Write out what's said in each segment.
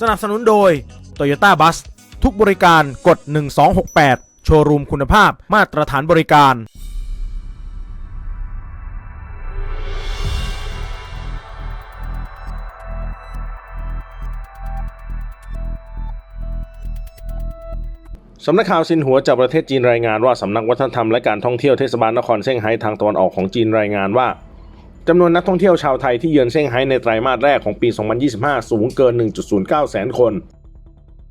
สนับสนุนโดย Toyota Bus ทุกบริการกด 1268 โชว์รูมคุณภาพมาตรฐานบริการ สำนักข่าวซินหัวจากประเทศจีนรายงานว่า สำนักวัฒนธรรมและการท่องเที่ยวเทศบาลนครเซี่ยงไฮ้ทางตะวันออกของจีนรายงานว่า จำนวนนักท่องเที่ยวชาวไทยที่เยือนเซี่ยงไฮ้ในไตรมาสแรกของปี 2025 สูงเกิน 1.09 แสนคน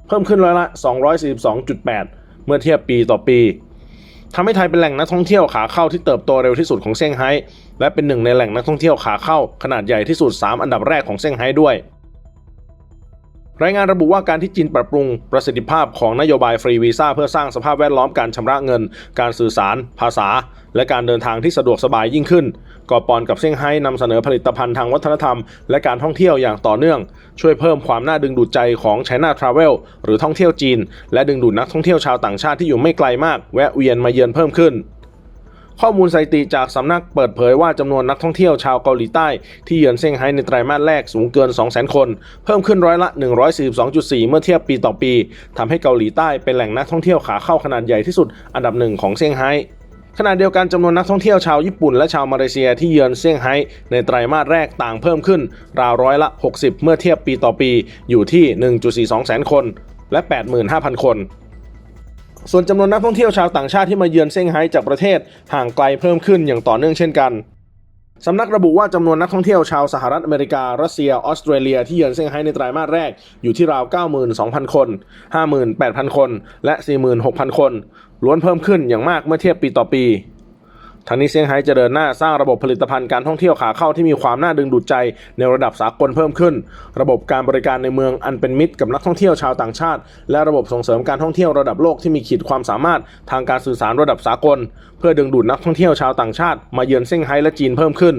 เพิ่มขึ้นร้อยละ 242.8 เมื่อเทียบปีต่อปีทำให้ไทยเป็นแหล่งนักท่องเที่ยวขาเข้าที่เติบโตเร็วที่สุดของเซี่ยงไฮ้และเป็นหนึ่งในแหล่งนักท่องเที่ยวขาเข้าขนาดใหญ่ที่สุด 3 อันดับแรกของเซี่ยงไฮ้ด้วย รายงานระบุว่าการที่จีนปรับปรุงประสิทธิภาพของนโยบายฟรีวีซ่าเพื่อสร้างสภาพแวดล้อมการชำระเงิน การสื่อสาร ภาษา และการเดินทางที่สะดวกสบายยิ่งขึ้นก่อปอนกับเซี่ยงไฮ้นำเสนอผลิตภัณฑ์ทางวัฒนธรรม และการท่องเที่ยวอย่างต่อเนื่อง ช่วยเพิ่มความน่าดึงดูดใจของ China Travel หรือท่องเที่ยวจีน และดึงดูดนักท่องเที่ยวชาวต่างชาติที่อยู่ไม่ไกลมาก แวะเวียนมาเยือนเพิ่มขึ้น ข้อมูลสถิติจากสำนักเปิดเผยว่าจำนวนนักท่องเที่ยวชาวเกาหลีใต้ ที่เยือนเซี่ยงไฮ้ในไตรมาสแรกสูงเกิน 200,000 คน เพิ่มขึ้นร้อยละ 142.4 เมื่อเทียบปีต่อปีทำให้เกาหลีใต้เป็นแหล่งนักท่องเที่ยวขาเข้าขนาดใหญ่ที่สุดอันดับหนึ่งของเซี่ยงไฮ้ขณะเดียวกันจำนวนนักท่องเที่ยวชาวญี่ปุ่นและชาวมาเลเซียที่เยือนเซี่ยงไฮ้ในไตรมาสแรกต่างเพิ่มขึ้น ราวร้อยละ 60 เมื่อเทียบปีต่อปี อยู่ที่ 1.42 แสนคน และ 85,000 คน ส่วนจำนวนนักท่องเที่ยวชาวต่างชาติที่มาเยือนเซี่ยงไฮ้จากประเทศห่างไกลเพิ่มขึ้นอย่างต่อเนื่องเช่นกันสำนักระบุว่าจำนวนนักท่องเที่ยวชาวสหรัฐอเมริกา รัสเซีย ออสเตรเลียที่เยือนเซี่ยงไฮ้ในไตรมาสแรกอยู่ที่ราว 92,000 คน 58,000 คน และ 46,000 คน ล้วนเพิ่มขึ้นอย่างมากเมื่อเทียบปีต่อปี ทางนี้เซี่ยงไฮ้จะเดินหน้าสร้างระบบผลิตภัณฑ์การท่องเที่ยวขาเข้าที่มีความน่าดึงดูดใจในระดับสากลเพิ่มขึ้น ระบบการบริการในเมืองอันเป็นมิตรกับนักท่องเที่ยวชาวต่างชาติ และระบบส่งเสริมการท่องเที่ยวระดับโลกที่มีขีดความสามารถทางการสื่อสารระดับสากล เพื่อดึงดูดนักท่องเที่ยวชาวต่างชาติมาเยือนเซี่ยงไฮ้และจีนเพิ่มขึ้น